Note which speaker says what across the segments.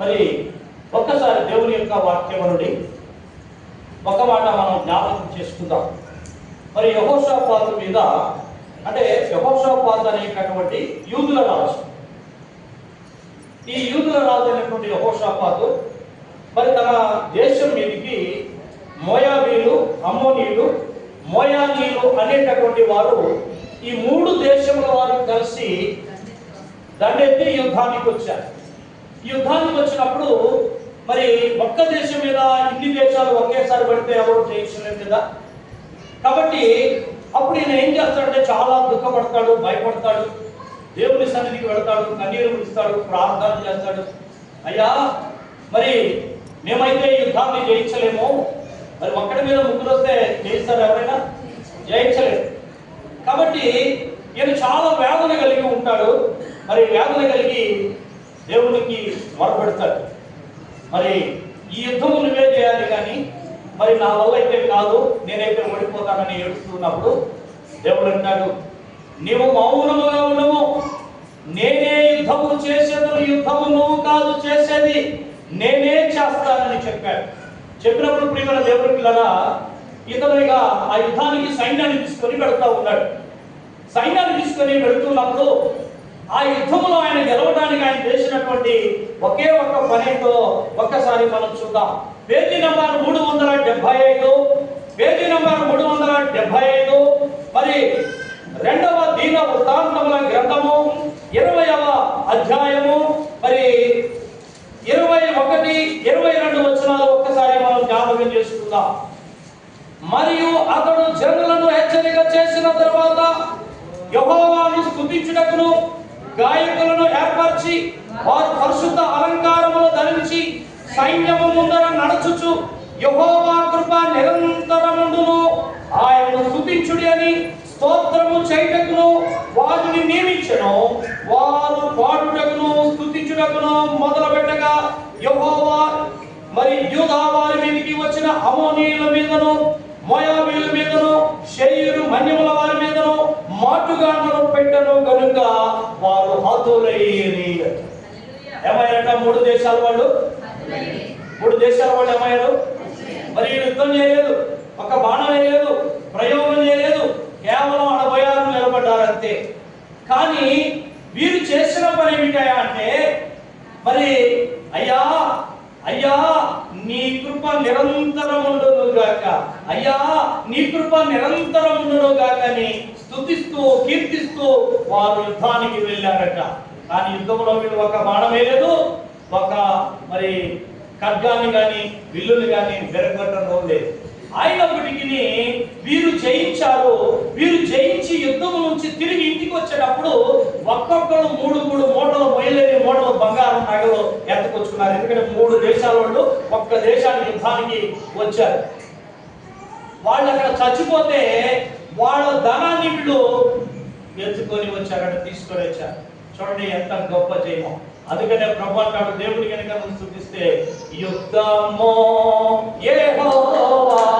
Speaker 1: మరి ఒక్కసారి దేవుని యొక్క వాక్యమునుడి ఒక మాట మనం జ్ఞాపకం చేసుకుందాం. మరి యహోషాపాతు మీద అంటే యహోషాపాత్ అనేటటువంటి యూదుల రాజు. ఈ యూదుల రాజు అనేటువంటి యహోషాపాతు మరి తన దేశం మీదకి మోయాబీలు అమ్మోనీయులు మోయానీయులు అనేటటువంటి వారు ఈ మూడు దేశముల వారు కలిసి దండెత్తి యుద్ధానికి వచ్చారు. యుద్ధానికి వచ్చినప్పుడు మరి ఒక్క దేశం మీద ఇన్ని దేశాలు ఒకేసారి పడితే ఎవరు జయించలేదు కదా? కాబట్టి అప్పుడు ఈయన ఏం చేస్తాడంటే చాలా దుఃఖపడతాడు భయపడతాడు. దేవుని సన్నిధికి వెళ్తాడు కన్నీరు విడుస్తాడు ప్రార్థన చేస్తాడు. అయ్యా మరి మేమైతే యుద్ధాన్ని జయించలేము. మరి ఒక్కడి మీద ముగ్గురు వస్తే జయిస్తారు ఎవరైనా? జయించలేదు కాబట్టి ఈయన చాలా వేదన కలిగి ఉంటాడు. మరి వేదన కలిగి దేవునికి మొరపెడతాడు. మరి ఈ యుద్ధము నువ్వే చేయాలి కానీ మరి నా వల్ల అయితే కాదు నేనైతే ఓడిపోతానని ఏడుస్తున్నప్పుడు దేవుడు అంటాడు నీవు మౌనముగా ఉండవు. నేనే యుద్ధము చేసేది యుద్ధము నువ్వు కాదు చేసేది నేనే చేస్తానని చెప్పాడు. చెప్పినప్పుడు ప్రియమైన దేవుడి పిల్లల ఇతనుగా ఆ యుద్ధానికి సైన్యాన్ని తీసుకొని పెడతా ఉన్నాడు. సైన్యాన్ని తీసుకొని పెడుతున్నప్పుడు ఆ యుద్ధంలో ఆయన గెలవడానికి ఆయన చేసినటువంటి ఒకే ఒక్క పనేంటో ఒక్కసారి మనం చూద్దాం. పేజీ నంబర్ మూడు వందల డెబ్బై ఐదు పేజీ నంబర్ మూడు వందల డెబ్బై ఐదు మరి రెండవ దీన వృత్తాంతముల గ్రంథము ఇరవయవ అధ్యాయము మరి ఇరవై ఒకటి ఇరవై రెండు వచనాలు ఒక్కసారి మనం జ్ఞాపకం చేసుకుందాం. మరియు అతడు జనులను హెచ్చరిక చేసిన తర్వాత యహోవాను స్థుతించుటకును గాయకులను ఏర్పరిచి వారు పరిశుద్ధ అలంకారములు ధరించి సైన్యము ముందర నడుచుచు యహోవా కృప నిరంతరముండును. ఆయనను స్థుతించుడి అని స్తోత్రము చేయటకును వారిని నియమించను. వారు పాడుటకును స్తుతించుటకును మొదలు పెట్టగా యెహోవా మరి యూదా వారి మీదకి వచ్చిన అమోనీయుల మీదను మోయాబీల మీదను శరీరు మన్యముల వారి మీదను మాటుగాను పెట్టను గనుక వారు హతులయ్యేది. ఏమయ్యారట మూడు దేశాల వాళ్ళు? మూడు దేశాల వాళ్ళు ఏమయ్యారు? మరి యుద్ధం చేయలేదు. ఒక బాణం వేయలేదు. ప్రయోగం చేయలేదు. కేవలం అడబోయారు నిలబడ్డారు అంతే కానీ వీరు చేసిన పని ఏమిటయా అంటే మరి అయ్యా అయ్యా నీ కృప నిరంతరం ఉండును గాక అయ్యా నీ కృప నిరంతరం ఉండును కాకని స్థుతిస్తూ స్తుతిస్తూ కీర్తిస్తూ వారు యుద్ధానికి వెళ్ళారట. కానీ యుద్ధంలో వీళ్ళు ఒక బాణమే లేదు ఒక మరి ఖడ్గాన్ని కానీ విల్లుని కానీ వెరగొట్టడం లేదు. అయినప్పటికీ వీరు జయించారు. వీరు జయించి యుద్ధం నుంచి తిరిగి ఇంటికి వచ్చేటప్పుడు ఒక్కొక్కరు మూడు మూడు మూటలు మొయలేని మూటలు బంగారం నగలు ఎత్తుకొచ్చుకున్నారు. ఎందుకంటే మూడు దేశాల వాళ్ళు ఒక్క దేశానికి యుద్ధానికి వచ్చారు. వాళ్ళు అక్కడ చచ్చిపోతే వాళ్ళ ధనాన్ని వీళ్ళు ఎత్తుకొని అక్కడ తీసుకొని వచ్చారు చూడండి ఎంత గొప్ప జయమో అందుకనే ప్రభు అంటాడు దేవుడి కనుక నువ్వు స్థుతిస్తే యుద్ధమో యెహోవాదే.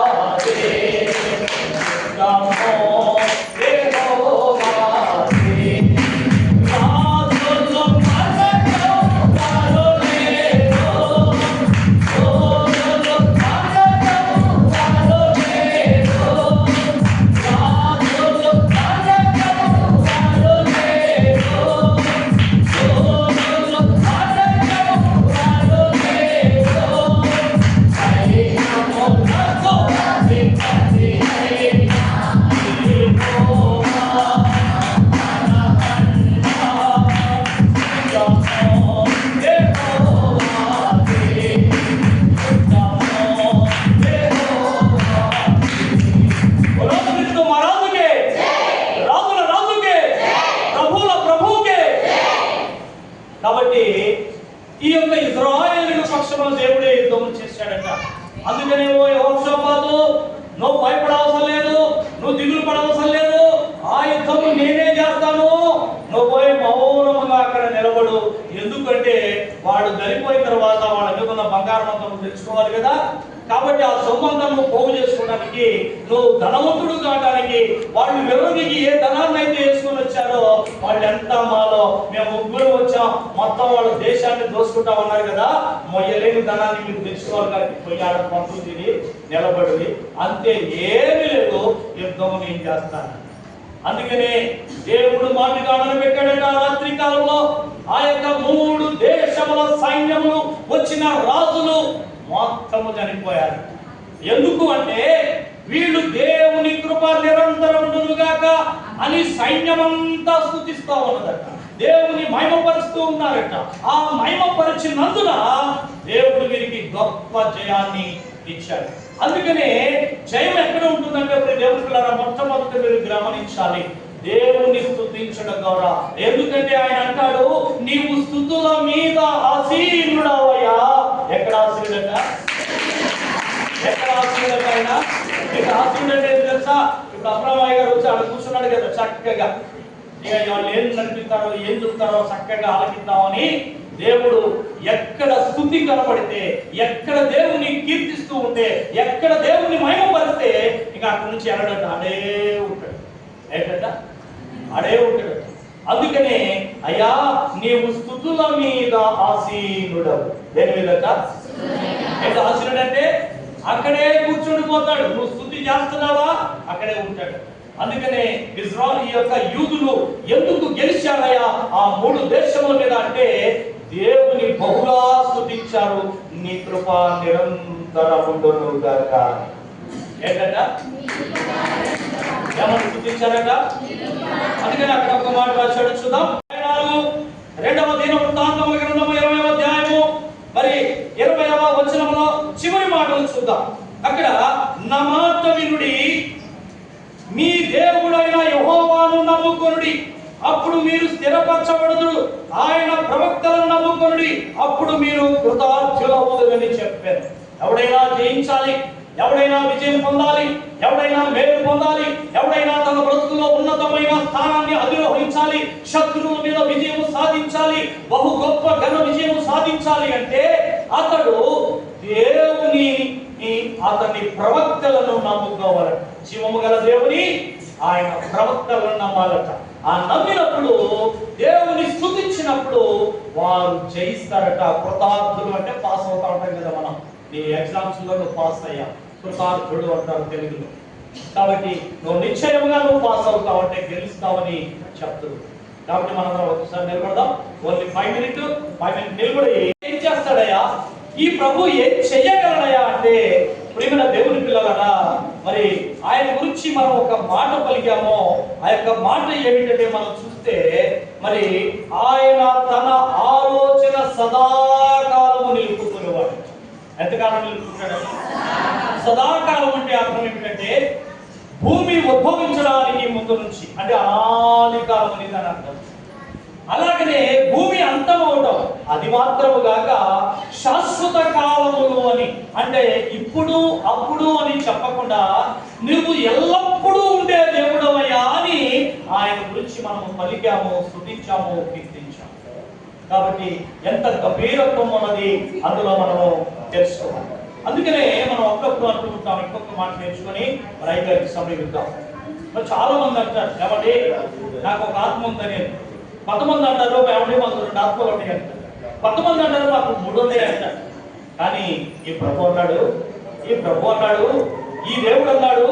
Speaker 1: యుద్ధం చేశాడట అందుకనేమో యెహోషాపాతు నువ్వు భయపడవసరం లేదు నువ్వు దిగులు పడవసరం లేదు ఆ యుద్ధము నేనే చేస్తాను. నువ్వు పోయి మౌనముగా అక్కడ నిలబడు. ఎందుకంటే వాడు చనిపోయిన తర్వాత వాళ్ళ మీద ఉన్న బంగారం అంతా తెచ్చుకోవాలి కదా. కాబట్టి ఆ సంబంధం నువ్వు పోగు చేసుకోవడానికి నువ్వు ధనవంతుడు కావడానికి వాళ్ళు విరోధికి ఏ ధనాన్ని అయితే వేసుకొని వచ్చారో వాళ్ళు ఎంత మాలో మేము ముగ్గురు మొత్తం వాళ్ళ దేశాన్ని దోసుకుంటా ఉన్నారు కదా మొయ్యలేని ధనాన్ని మీరు తెచ్చుకోవాలి కానీ పోయి పంపులు తిని నిలబడి అంతే ఏమీ లేదు యుద్ధం నేను చేస్తాను? అందుకనే దేవుడు మాటగాడని పెట్టాడట రాత్రి కాలంలో. ఆ యొక్క మూడు దేశముల సైన్యములు వచ్చిన రాజులు మొత్తము చనిపోయారు. ఎందుకు అంటే వీళ్ళు దేవుని కృప నిరంతరం గాక అని సైన్యమంతా స్థుతిస్తా ఉన్నదట. దేవుని మహిమపరుస్తూ ఉన్నారట. ఆ మహిమపరిచినందున దేవుడు వీరికి గొప్ప జయాన్ని ఇచ్చాడు. అందుకనే జయం ఎక్కడ ఉంటుందంటే దేవుడు మొట్టమొదటి మీరు గమనించాలి. దేవుని స్థుతించడం ద్వారా ఎందుకంటే ఆయన అంటాడు నీవు స్థుతుల మీద ఆశీనుడవయ్యా. ఎక్కడ ఆసీనుడట ఎక్కడ ఆసీనుడట ఆయన? ఇక్కడ ఆసీనుడు ఏంటి తెలుసా? ఇప్పుడు అబ్రహ్మయ్య గారు వచ్చి ఆడ కూర్చున్నాడు కదా చక్కగా. ఇక వాళ్ళు ఏం నడిపిస్తారో ఏం చెప్తారో చక్కగా ఆలకిద్దామని దేవుడు ఎక్కడ స్థుతి కనపడితే ఎక్కడ దేవుని కీర్తిస్తూ ఉంటే ఎక్కడ దేవుని మహిమపరిస్తే ఇక అక్కడి నుంచి ఎనడట అడే ఉంటాడు. ఏంటంట అడే ఉంటాడు. అందుకనే అయ్యా నీవు స్థుతుల మీద ఆసీనుడవు. దేని మీదట? ఏంటి ఆసీనుడు అంటే అక్కడే కూర్చుండిపోతాడు. నువ్వు స్థుతి చేస్తున్నావా? అక్కడే ఉంటాడు. అందుకనే ఇజ్రాయల్ ఈ యొక్క యూదులు ఎందుకు గెలిచారయ్యా? ఆ మూడు దేశముల మీద అంటే దేవుని బహుగా స్థుతించారు. నీ కృప నిరంతరముండును గాక. ఏంటంట? ఏమని స్థుతించారట? అందుకని అక్కడ ఒక మాట రాశాడు. చూద్దాం. రెండవ దిన వృత్తాంతముల గ్రంథము ఇరవై అధ్యాయము. మరి ఇరవైవ వచనంలో చివరి మాటలు చూద్దాం. అక్కడ నా మాట వినుడి మీ దేవుడైన యహోవాను నమ్ముకొనుడి. అప్పుడు మీరు స్థిరపరచబడుదురు. ఆయన ప్రవక్తలను నమ్ముకొనుడి. అప్పుడు మీరు కృతార్థులవుదురని చెప్పారు. ఎవడైనా జయించాలి ఎవడైనా విజయం పొందాలి ఎవడైనా మేలు పొందాలి ఎవడైనా తన బ్రతుకులో ఉన్నతమైన స్థానాన్ని అధిరోహించాలి శత్రువు మీద విజయం సాధించాలి బహు గొప్ప ఘన విజయం సాధించాలి అంటే అతడు దేవుని ఈ అతని ప్రవక్తలను నమ్ముకోవాలట జీవము గల దేవుని ఆయన ప్రవక్తలను నమ్మాలట. ఆ నమ్మినప్పుడు దేవుని స్థుతించినప్పుడు వారు జయిస్తారట. కృతార్థులు అంటే పాస్ అవుతా ఉంటాం కదా మనం. నీ ఎగ్జామ్స్లో నువ్వు పాస్ అయ్యా కృతార్థుడు అంటారు తెలుగులో. కాబట్టి నువ్వు నిశ్చయముగా నువ్వు పాస్ అవుతావు అంటే గెలుస్తావని చెప్తుంది కాబట్టి మనం ఒకసారి నిలబడదాం. Only five minute five minute నిలబడి ఏం చేస్తాడయ్యా? ఈ ప్రభు ఏం చెయ్యగలడయ్యా అంటే ప్రియమైన దేవుని పిల్లలరా మరి ఆయన గురించి మనం ఒక మాట పలికామో ఆ యొక్క మాట ఏమిటంటే మనం చూస్తే మరి ఆయన తన ఆలోచన సదాకాలము నిలుపుకునేవాడు. ఎంతకాలం నిలుపుకుంటాడు? సదాకాలం అంటే అర్థం ఏమిటంటే భూమి ఉద్భవించడానికి ముందు నుంచి అంటే అనాది కాలం అని దాని అర్థం. అలాగనే భూమి అంతం అవటం అది మాత్రము గాక శాశ్వత కాలములు అని. అంటే ఇప్పుడు అప్పుడు అని చెప్పకుండా నువ్వు ఎల్లప్పుడూ ఉండే దేవుడవయ్యా అని ఆయన గురించి మనం పలికాము స్థుతించాము కీర్తించాము. కాబట్టి ఎంత గభీరత్వం ఉన్నది అందులో మనము తెలుసుకోవాలి. అందుకనే మనం ఒక్కొక్కరు అనుకుంటాం ఇంకొక మాట నేర్చుకొని రైతులకు ఐదారికి సమీపిద్దాం. మరి చాలా మంది అంటారు కాబట్టి నాకు ఒక ఆత్మ ఉందని కొంతమంది అంటారు ఫ్యామిలీ మాకు రెండు ఆత్మలు ఉన్నాయి అంటారు. కొంతమంది అంటారు మాకు మూడు ఉన్నాయి అంటారు. కానీ ఈ ప్రభు అన్నాడు ఈ ప్రభు అన్నాడు ఈ దేవుడు అన్నాడు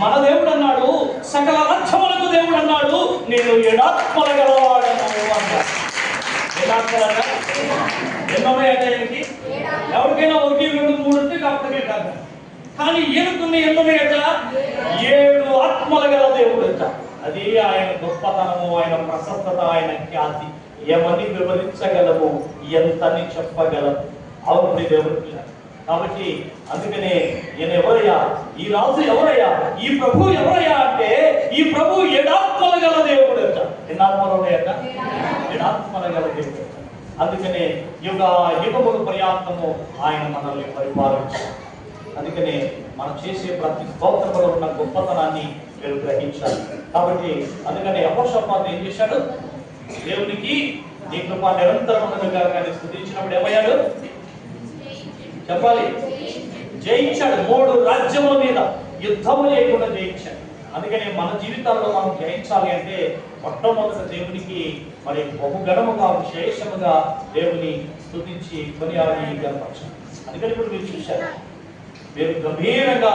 Speaker 1: మన దేవుడు అన్నాడు సకల లక్ష్యములకు దేవుడు అన్నాడు నేను ఎడాత్మల గలవాడన్నాడు అన్నాడు ఎడాత్మలన్నా ఎన్నోన్నాయంటే ఆయనకి ఎవరికైనా ఒకటి రెండు మూడు ఉంటే డాక్టర్కే కాదు. కానీ ఈయనకున్న ఎన్నోన్నాయట ఏడు ఆత్మల గల దేవుడట అది ఆయన గొప్పతనము ఆయన ప్రశస్తత ఆయన ఖ్యాతి. ఏమని వివరించగలము? ఎంతని చెప్పగలము? అవును ప్రియ కాబట్టి అందుకనే ఈయన ఎవరయ్యా? ఈ రాజు ఎవరయ్యా? ఈ ప్రభు ఎవరయ్యా అంటే ఈ ప్రభు ఎడాత్మల గల దేవుడు అంట. ఆత్మలు ఉన్నాయట ఎడాత్మల గల దేవుడు అందుకనే యుగ యుగములు పర్యాంతము ఆయన మనల్ని పరిపాలించారు అందుకనే మనం చేసే ప్రతి స్తోత్రంలో ఉన్న గొప్పతనాన్ని మీరు గ్రహించాలి కాబట్టి అందుకనే అపోషపాత ఏం చేశాడు? దేవునికి నీ కృప నిరంతరం ఉండగా కానీ స్థుతించినప్పుడు ఏమయ్యాడు? చెప్పాలి. జయించాడు. మూడు రాజ్యముల మీద యుద్ధము లేకుండా జయించాడు. అందుకని మన జీవితాల్లో మనం జయించాలి అంటే మొట్టమొదటి దేవునికి మరి బహుగణముగా విశేషముగా దేవుని స్థుతించి కొనియాలని గణపరచాలి అందుకని ఇప్పుడు మీరు చూశారు. మీరు గంభీరంగా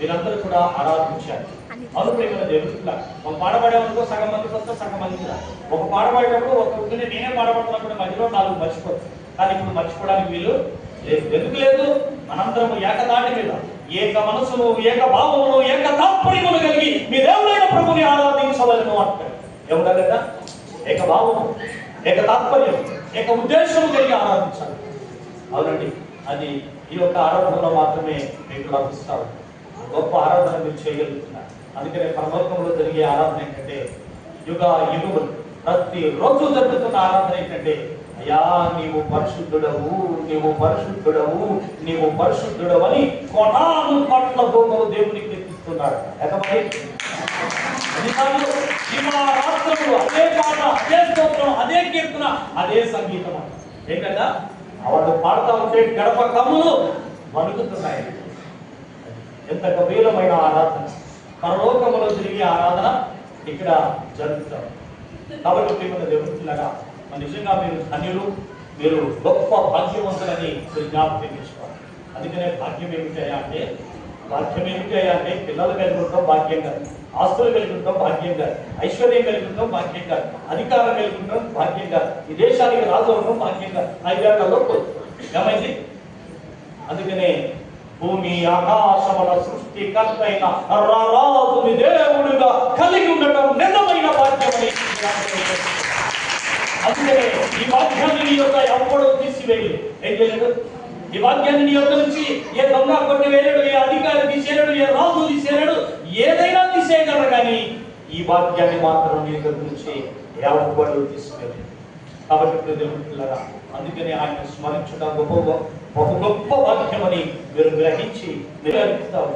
Speaker 1: మీరందరూ కూడా ఆరాధించారు. అవును ప్రేమ దేవుడిలా ఒక పాట పాడేవాళ్ళతో సగం మందికి వస్తే సగం మందికి ఒక పాట పాడేటప్పుడు ఒక ఉద్దిని నేనే పాడబడుతున్నప్పుడు మధ్యలో నాలుగు మర్చిపోవచ్చు కానీ ఇప్పుడు మర్చిపోవడానికి వీలు లేదు. ఎందుకు లేదు? మనందరం ఏకదాటి మీద ఏక మనసును ఏక భావమును ఏక తాత్పర్యమును కలిగి మీ దేవుడైన ప్రభుని ఆరాధించవలను అంటారు. ఎవరు కదా? ఏక భావము ఏక తాత్పర్యం ఏక ఉద్దేశము కలిగి ఆరాధించాలి. అవునండి. అది ఈ యొక్క ఆరాధనలో మాత్రమే మీకు లభిస్తారు గొప్ప ఆరాధన మీరు చేయగలుగుతున్నారు. అందుకనే పరలోకంలో జరిగే ఆరాధన ఏంటంటే యుగ యుగములు. ప్రతి రోజు జరుగుతున్న ఆరాధన ఏంటంటే అయ్యా నీవు పరిశుద్ధుడవు నీవు పరిశుద్ధుడవు నీవు పరిశుద్ధుడవు అని కొనాను పట్ల బొమ్మలు దేవునికి కీర్తిస్తున్నాడు ఎంతమంది ఎన్నిసార్లు అదే పాట అదే స్తోత్రం అదే కీర్తన అదే సంగీతం ఏంటంటే వాళ్ళు పాడుతూ ఉంటే గడప కమ్ములు వణుకుతున్నాయి. ఎంత గంభీరమైన ఆరాధన. పరలోకములో జరిగే ఆరాధన ఇక్కడ జరుగుతాం కాబట్టి ప్రియమైన దేవుడిలాగా నిజంగా మీరు ధన్యులు మీరు గొప్ప భాగ్యవంతులని మీరు జ్ఞాపకం చేసుకోవాలి. అందుకనే భాగ్యం ఏమిటాయా అంటే భాగ్యం ఏమిటాయా అంటే పిల్లలు కలిగి ఉంటాం భాగ్యంగా ఆస్తులు కలిగి ఉంటాం భాగ్యంగా ఐశ్వర్యం కలిగి ఉండటం భాగ్యం కాదు. అధికారం కలిగి ఉండటం భాగ్యం కాదు. ఈ దేశానికి రాజు ఉండడం భాగ్యంగా ఐదేళ్ళలో ఏమైంది? అందుకనే భూమి ఆకాశముల సృష్టికర్త అయిన రాజుని దేవుడుగా కలిగి ఉండటం నిజమైన బాధ్యమని అందుకనే ఈ వాక్యాన్ని నీ యొక్క ఎవడు తీసివేయలేదు ఏం చేయలేదు? ఈ వాక్యాన్ని నీ యొక్క నుంచి ఏ దొంగ కొట్టి వేయలేడు ఏ అధికారి తీసేయలేడు ఏ రాజు తీసేయలేడు ఏదైనా తీసేయగలరు కానీ ఈ వాక్యాన్ని మాత్రం నీ దగ్గర నుంచి ఎవడు తీసుకోలేదు కాబట్టి ప్రజలు అందుకని ఆయన స్మరించడం గొప్ప ఒక గొప్ప వాక్యమని మీరు గ్రహించి నిర్వహిస్తారు